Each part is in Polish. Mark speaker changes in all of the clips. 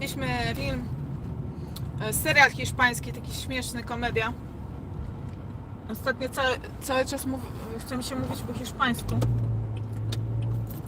Speaker 1: Mieliśmy film, e, serial hiszpański, taki śmieszny, komedia. Ostatnio cały, cały czas mów, mi się mówić po hiszpańsku.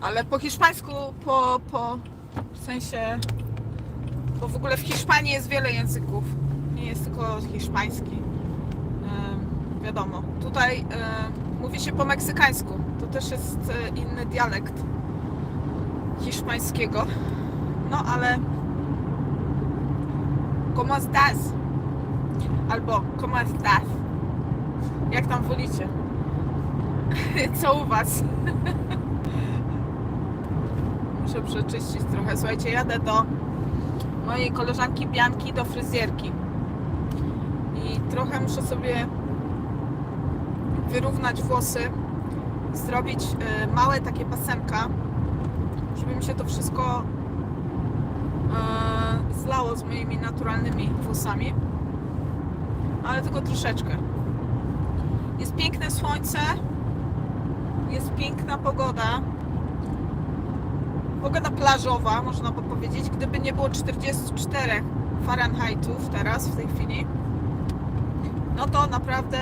Speaker 1: Ale po hiszpańsku, po, po w sensie, bo w ogóle w Hiszpanii jest wiele języków. Nie jest tylko hiszpański. Wiadomo. Tutaj em, mówi się po meksykańsku. To też jest e, inny dialekt hiszpańskiego. No ale ¿Cómo estás? Albo ¿Cómo estás? Jak tam wolicie? Co u was? Muszę przeczyścić trochę. Słuchajcie, jadę do mojej koleżanki Bianki do fryzjerki. I trochę muszę sobie wyrównać włosy, zrobić y, małe takie pasemka, żeby mi się to wszystko e, zlało z moimi naturalnymi włosami, ale tylko troszeczkę. Jest piękne słońce, jest piękna pogoda. Pogoda plażowa, można by powiedzieć, gdyby nie było 44 Fahrenheitów teraz, w tej chwili, no to naprawdę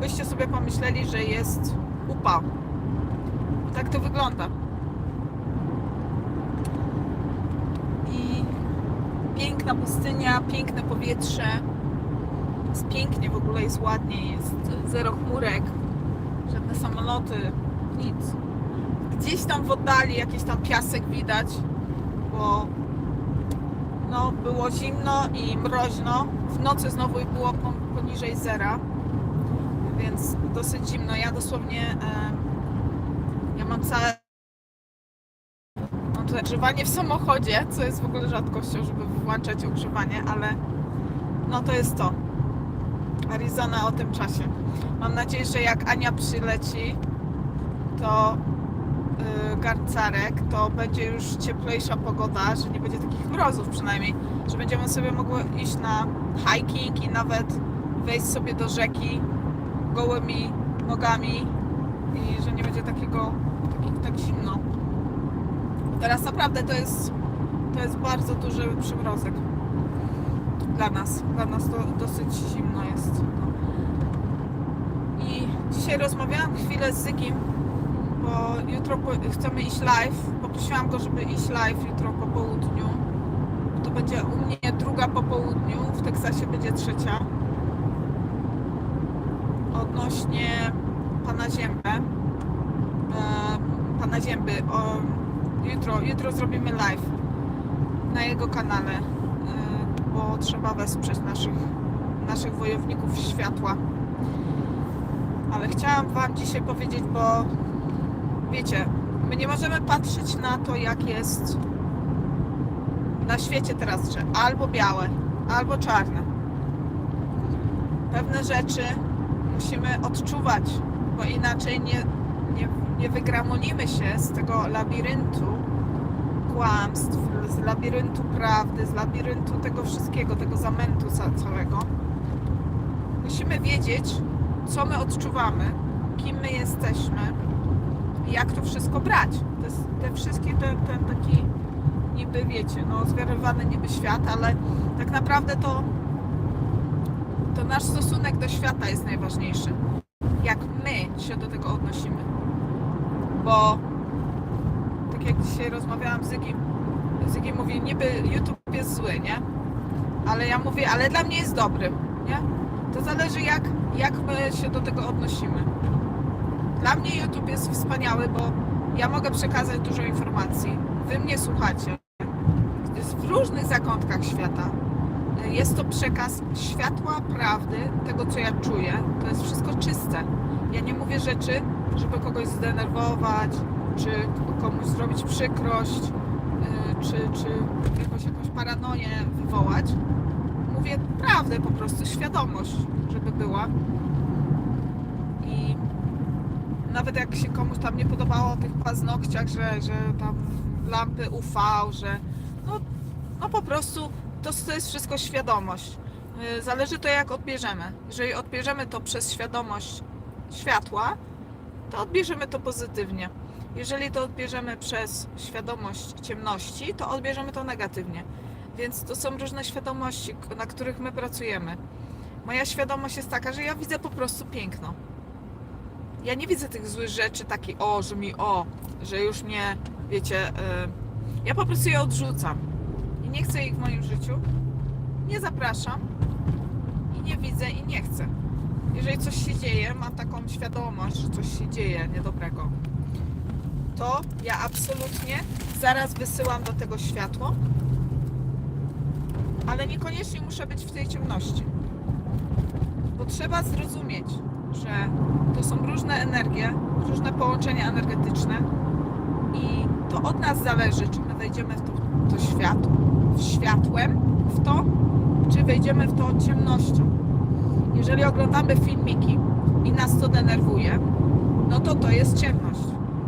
Speaker 1: byście sobie pomyśleli, że jest upał. Tak to wygląda. i piękna pustynia, piękne powietrze. Jest pięknie, w ogóle jest ładnie, jest zero chmurek, żadne samoloty, nic. Gdzieś tam w oddali jakiś tam piasek widać, bo no, było zimno i mroźno. W nocy znowu było po- poniżej zera, więc dosyć zimno. Ja dosłownie e, ja mam całe ogrzewanie w samochodzie, co jest w ogóle rzadkością, żeby włączać ogrzewanie, ale no to jest to. Arizona o tym czasie. Mam nadzieję, że jak Ania przyleci, to yy, garcarek, to będzie już cieplejsza pogoda, że nie będzie takich mrozów przynajmniej, że będziemy sobie mogły iść na hiking i nawet wejść sobie do rzeki gołymi nogami i że nie będzie takiego tak, tak zimno. Teraz naprawdę to jest, to jest bardzo duży przymrozek dla nas. Dla nas to dosyć zimno jest. I dzisiaj rozmawiałam chwilę z Zygim, bo jutro chcemy iść live. Poprosiłam go, żeby iść live jutro po południu. To będzie u mnie druga po południu, w Teksasie będzie trzecia. Odnośnie pana Ziębę. Pana Zięby. O, jutro, jutro zrobimy live na jego kanale, y, bo trzeba wesprzeć naszych, naszych wojowników światła. Ale chciałam Wam dzisiaj powiedzieć, bo wiecie, my nie możemy patrzeć na to, jak jest na świecie teraz, że albo białe, albo czarne. Pewne rzeczy musimy odczuwać, bo inaczej nie, nie, nie wygramolimy się z tego labiryntu kłamstw, z labiryntu prawdy, z labiryntu tego wszystkiego, tego zamętu ca- całego. Musimy wiedzieć, co my odczuwamy, kim my jesteśmy, i jak to wszystko brać. To jest, te wszystkie, ten, ten taki niby, wiecie, no zwierowany niby świat, ale tak naprawdę to, to nasz stosunek do świata jest najważniejszy. Jak my się do tego odnosimy bo tak jak dzisiaj rozmawiałam z Zygim, Zygi mówi, niby YouTube jest zły, nie? Ale ja mówię, ale dla mnie jest dobry, nie? To zależy jak, jak my się do tego odnosimy. Dla mnie YouTube jest wspaniały, bo ja mogę przekazać dużo informacji. Wy mnie słuchacie. W różnych zakątkach świata. Jest to przekaz światła, prawdy, tego co ja czuję. To jest wszystko czyste. Ja nie mówię rzeczy, żeby kogoś zdenerwować, czy komuś zrobić przykrość, yy, czy, czy jakąś, jakąś paranoję wywołać. Mówię prawdę po prostu, świadomość, żeby była. I nawet jak się komuś tam nie podobało o tych paznokciach, że, że tam lampy UV, że no, no po prostu to, to jest wszystko świadomość. Yy, Zależy to jak odbierzemy. Jeżeli odbierzemy to przez świadomość światła, to odbierzemy to pozytywnie. Jeżeli to odbierzemy przez świadomość ciemności, to odbierzemy to negatywnie. Więc to są różne świadomości, na których my pracujemy. Moja świadomość jest taka, że ja widzę po prostu piękno. Ja nie widzę tych złych rzeczy, taki o, że mi o, że już mnie, wiecie, y, ja po prostu je odrzucam. I nie chcę ich w moim życiu. Nie zapraszam. I nie widzę i nie chcę. Jeżeli coś się dzieje, mam taką świadomość, że coś się dzieje niedobrego, to ja absolutnie zaraz wysyłam do tego światło, ale niekoniecznie muszę być w tej ciemności. Bo trzeba zrozumieć, że to są różne energie, różne połączenia energetyczne i to od nas zależy, czy my wejdziemy w to, to światło, w światłem, w to, czy wejdziemy w to ciemnością. Jeżeli oglądamy filmiki i nas to denerwuje, no to to jest ciemność.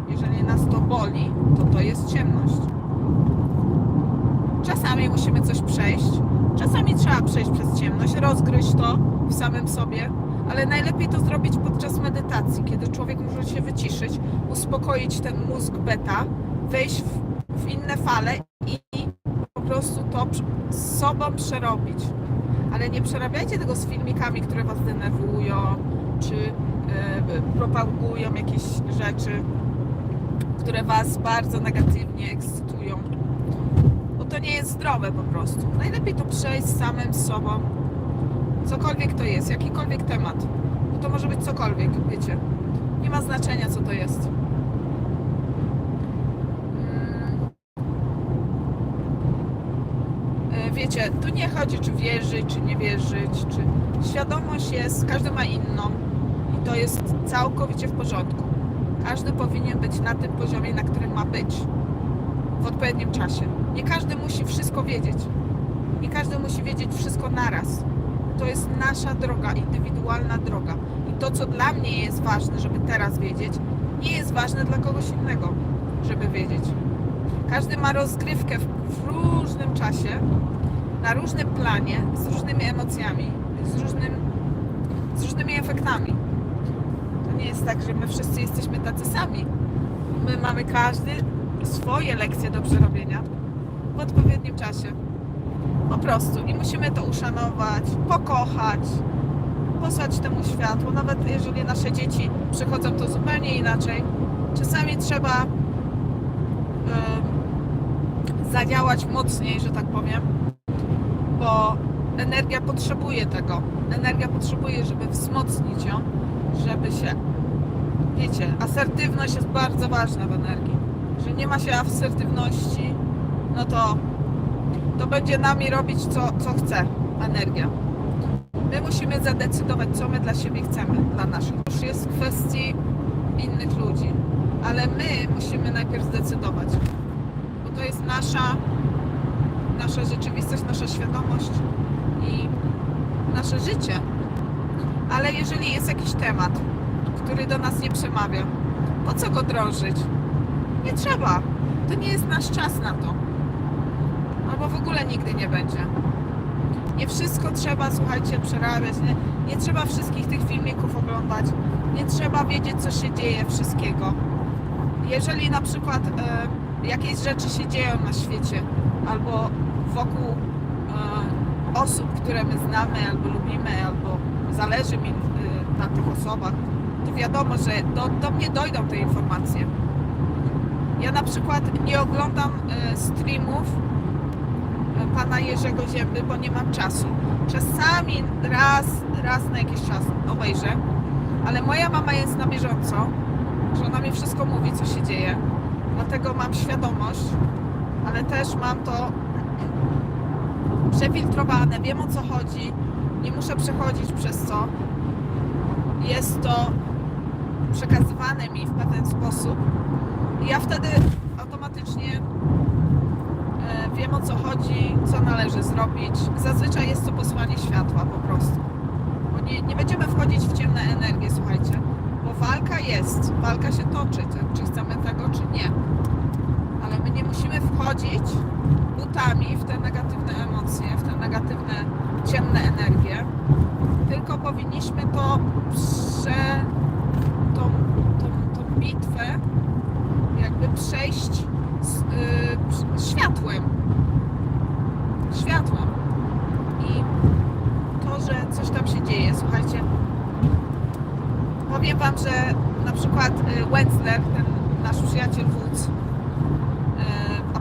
Speaker 1: Jeżeli nas to boli, to to jest ciemność. Czasami musimy coś przejść, czasami trzeba przejść przez ciemność, rozgryźć to w samym sobie, ale najlepiej to zrobić podczas medytacji, kiedy człowiek może się wyciszyć, uspokoić ten mózg beta, wejść w, w inne fale i po prostu to z sobą przerobić. Ale nie przerabiajcie tego z filmikami, które was denerwują, czy e, propagują jakieś rzeczy, które was bardzo negatywnie ekscytują. Bo to nie jest zdrowe po prostu. Najlepiej to przejść samym sobą. Cokolwiek to jest, jakikolwiek temat. Bo to może być cokolwiek, wiecie. Nie ma znaczenia, co to jest. Mm. E, Wiecie, tu nie chodzi, czy wierzyć, czy nie wierzyć, czy świadomość jest, każdy ma inną i to jest całkowicie w porządku. Każdy powinien być na tym poziomie, na którym ma być w odpowiednim czasie. Nie każdy musi wszystko wiedzieć. Nie każdy musi wiedzieć wszystko naraz. To jest nasza droga, indywidualna droga. I to, co dla mnie jest ważne, żeby teraz wiedzieć, nie jest ważne dla kogoś innego, żeby wiedzieć. Każdy ma rozgrywkę w, w różnym czasie, na różnym planie, z różnymi emocjami, z, różnym, z różnymi efektami. To nie jest tak, że my wszyscy jesteśmy tacy sami. My mamy każdy swoje lekcje do przerobienia w odpowiednim czasie. Po prostu. I musimy to uszanować, pokochać, posłać temu światło. Nawet jeżeli nasze dzieci przychodzą to zupełnie inaczej, czasami trzeba em, zadziałać mocniej, że tak powiem, bo energia potrzebuje tego. Energia potrzebuje, żeby wzmocnić ją, żeby się, wiecie, asertywność jest bardzo ważna w energii. Że nie ma się asertywności, no to to będzie nami robić co, co chce energia. My musimy zadecydować, co my dla siebie chcemy, dla naszych. Już jest w kwestii innych ludzi, ale my musimy najpierw zdecydować, bo to jest nasza, nasza rzeczywistość, nasza świadomość i nasze życie. Ale jeżeli jest jakiś temat, który do nas nie przemawia, po co go drążyć? Nie trzeba. To nie jest nasz czas na to albo w ogóle nigdy nie będzie. Nie wszystko trzeba, słuchajcie, przerabiać, nie, nie trzeba wszystkich tych filmików oglądać, nie trzeba wiedzieć, co się dzieje, wszystkiego. Jeżeli na przykład e, jakieś rzeczy się dzieją na świecie, albo wokół e, osób, które my znamy, albo lubimy, albo zależy mi e, na tych osobach, to wiadomo, że do, do mnie dojdą te informacje. Ja na przykład nie oglądam e, streamów pana Jerzego Zięby, bo nie mam czasu. Czasami raz, raz na jakiś czas obejrzę, ale moja mama jest na bieżąco, że ona mi wszystko mówi, co się dzieje. Dlatego mam świadomość, ale też mam to przefiltrowane, wiem o co chodzi, nie muszę przechodzić przez co. Jest to przekazywane mi w pewien sposób i ja wtedy automatycznie e, wiem o co chodzi, co należy zrobić. Zazwyczaj jest to posłanie światła po prostu. Bo nie, nie będziemy wchodzić w ciemne energie, słuchajcie. Bo walka jest, walka się toczy, czy- czy chcemy tego, czy nie. Ale my nie musimy wchodzić butami w te negatywne emocje, w te negatywne, ciemne energie, tylko powinniśmy to prze... tą, tą, tą bitwę jakby przejść z, y, światłem. światłem. I to, że coś tam się dzieje, słuchajcie, powiem Wam, że na przykład y, Wenzler, ten nasz przyjaciel wódz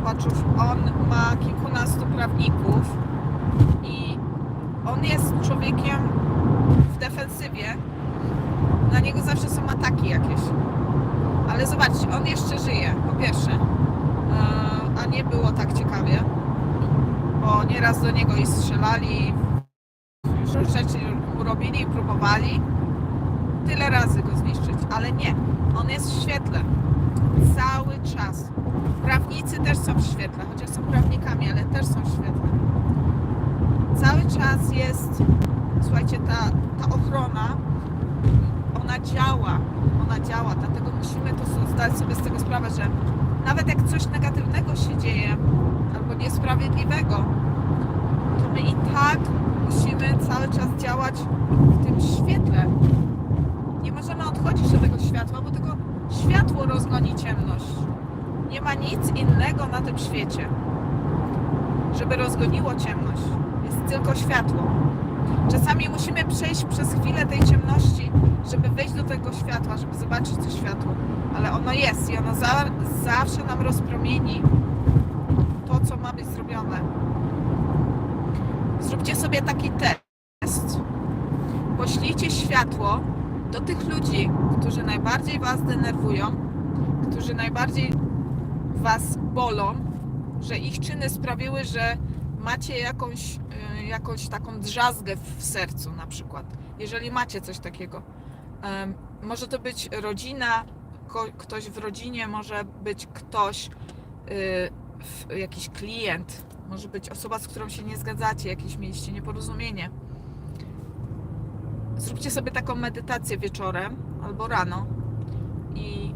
Speaker 1: Apaczów, on ma kilkunastu prawników i on jest człowiekiem w defensywie. Na niego zawsze są ataki jakieś. Ale zobaczcie, on jeszcze żyje, po pierwsze. E, A nie było tak ciekawie, bo nieraz do niego i strzelali, różne rzeczy mu robili i próbowali tyle razy go zniszczyć, ale nie. On jest w świetle. Cały czas. Prawnicy też są w świetle, chociaż są prawnikami, ale też są w świetle. Cały czas jest, słuchajcie, ta, ta ochrona, ona działa. Ona działa, dlatego musimy to zdać sobie z tego sprawę, że nawet jak coś negatywnego się dzieje, albo niesprawiedliwego, to my i tak musimy cały czas działać w tym świetle. Nie możemy odchodzić od tego światła, bo światło rozgoni ciemność. Nie ma nic innego na tym świecie, żeby rozgoniło ciemność. Jest tylko światło. Czasami musimy przejść przez chwilę tej ciemności, żeby wejść do tego światła, żeby zobaczyć to światło. Ale ono jest i ono za, zawsze nam rozpromieni to, co ma być zrobione. Zróbcie sobie taki test. Poślijcie światło do tych ludzi, którzy najbardziej Was denerwują, którzy najbardziej Was bolą, że ich czyny sprawiły, że macie jakąś, y, jakąś taką drzazgę w sercu na przykład. Jeżeli macie coś takiego. Może to być rodzina, ktoś w rodzinie, może być ktoś, y, jakiś klient, może być osoba, z którą się nie zgadzacie, jakieś mieliście nieporozumienie. Zróbcie sobie taką medytację wieczorem albo rano i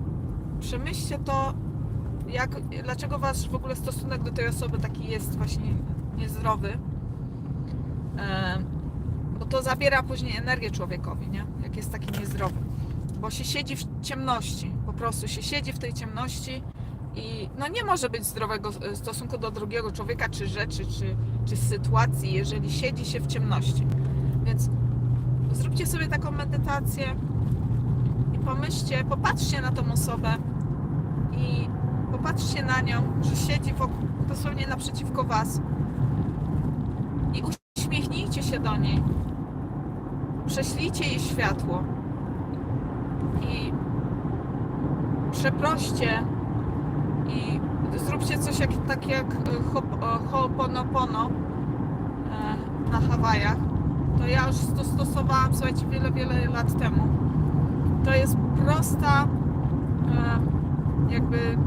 Speaker 1: przemyślcie to, jak, dlaczego wasz w ogóle stosunek do tej osoby taki jest właśnie niezdrowy. Em, Bo to zabiera później energię człowiekowi, nie? Jak jest taki niezdrowy. Bo się siedzi w ciemności, po prostu się siedzi w tej ciemności i no nie może być zdrowego e, stosunku do drugiego człowieka, czy rzeczy, czy, czy sytuacji, jeżeli siedzi się w ciemności. Więc zróbcie sobie taką medytację i pomyślcie, popatrzcie na tą osobę i popatrzcie na nią, że siedzi wokół, dosłownie naprzeciwko Was i uśmiechnijcie się do niej. Prześlijcie jej światło i przeproście i zróbcie coś jak, tak jak e, e, Ho'oponopono e, na Hawajach. To ja już to stosowałam, słuchajcie, wiele, wiele lat temu. To jest prosta, e, jakby,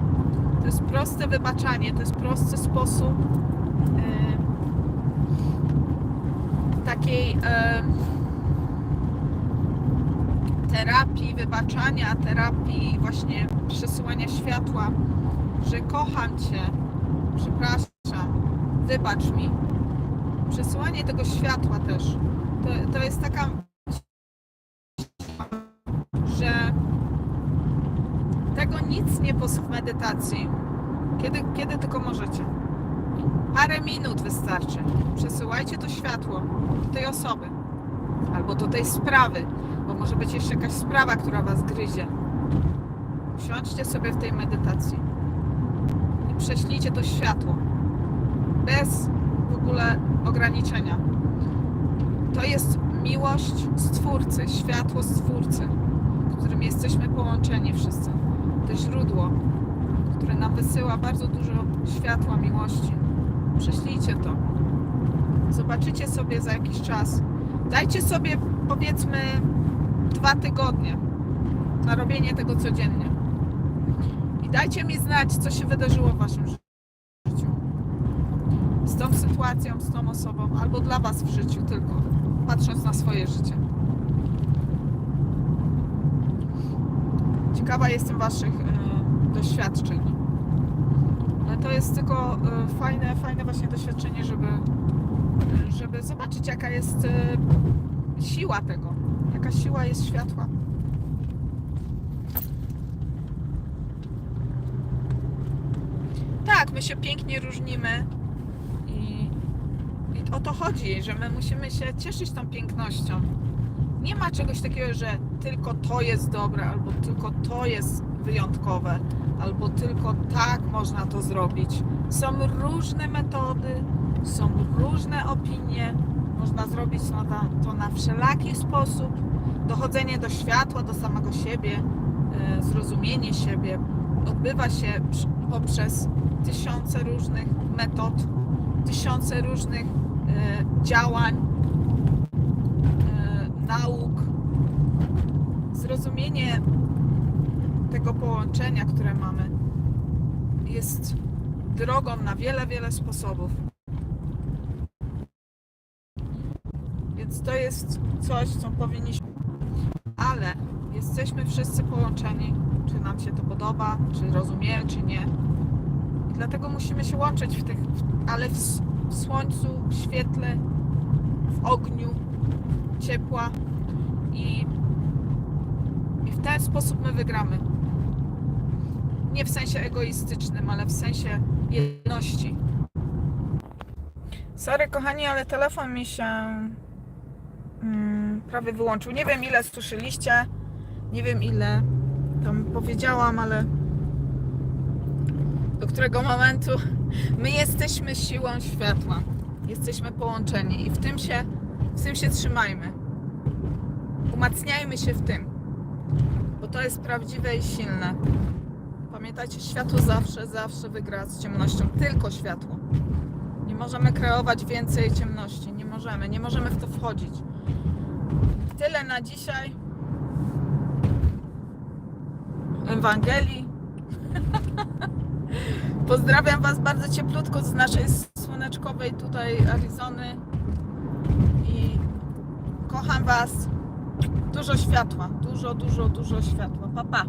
Speaker 1: to jest proste wybaczanie, to jest prosty sposób e, takiej e, terapii wybaczania, terapii właśnie przesyłania światła, że kocham Cię, przepraszam, wybacz mi. Przesyłanie tego światła też, to, to jest taka, że tego nic nie pos w medytacji, kiedy, kiedy tylko możecie. Parę minut wystarczy. Przesyłajcie to światło do tej osoby albo do tej sprawy, bo może być jeszcze jakaś sprawa, która was gryzie. Usiądźcie sobie w tej medytacji i prześlijcie to światło bez w ogóle ograniczenia. To jest miłość Stwórcy, światło Stwórcy, którym jesteśmy połączeni wszyscy. To źródło, które nam wysyła bardzo dużo światła, miłości. Prześlijcie to. Zobaczycie sobie za jakiś czas. Dajcie sobie powiedzmy dwa tygodnie na robienie tego codziennie. I dajcie mi znać, co się wydarzyło w waszym życiu. Z tą sytuacją, z tą osobą, albo dla was w życiu tylko, patrząc na swoje życie. Ciekawa jestem waszych e, doświadczeń. Ale to jest tylko e, fajne, fajne właśnie doświadczenie, żeby, żeby zobaczyć jaka jest e, siła tego. Jaka siła jest światła. Tak, my się pięknie różnimy o to chodzi, że my musimy się cieszyć tą pięknością. Nie ma czegoś takiego, że tylko to jest dobre, albo tylko to jest wyjątkowe, albo tylko tak można to zrobić. Są różne metody, są różne opinie. Można zrobić to na, wszelaki sposób. Dochodzenie do światła, do samego siebie, e, zrozumienie siebie odbywa się poprzez tysiące różnych metod, tysiące różnych działań, e, nauk. Zrozumienie tego połączenia, które mamy, jest drogą na wiele, wiele sposobów. Więc to jest coś, co powinniśmy. Ale jesteśmy wszyscy połączeni, czy nam się to podoba, czy rozumiemy, czy nie. Dlatego musimy się łączyć w tych, ale w, w słońcu, w świetle, w ogniu, ciepła i, i w ten sposób my wygramy. Nie w sensie egoistycznym, ale w sensie jedności. Sorry kochani, ale telefon mi się mm, prawie wyłączył. Nie wiem ile słyszeliście, nie wiem ile tam powiedziałam, ale do którego momentu my jesteśmy siłą światła. Jesteśmy połączeni i w tym się, w tym się trzymajmy. Umacniajmy się w tym, bo to jest prawdziwe i silne. Pamiętajcie, światło zawsze, zawsze wygra z ciemnością. Tylko światło. Nie możemy kreować więcej ciemności. Nie możemy. Nie możemy w to wchodzić. Tyle na dzisiaj. Ewangelii. Pozdrawiam Was bardzo cieplutko z naszej słoneczkowej tutaj Arizony. I kocham Was. Dużo światła. Dużo, dużo, dużo światła. Pa, pa.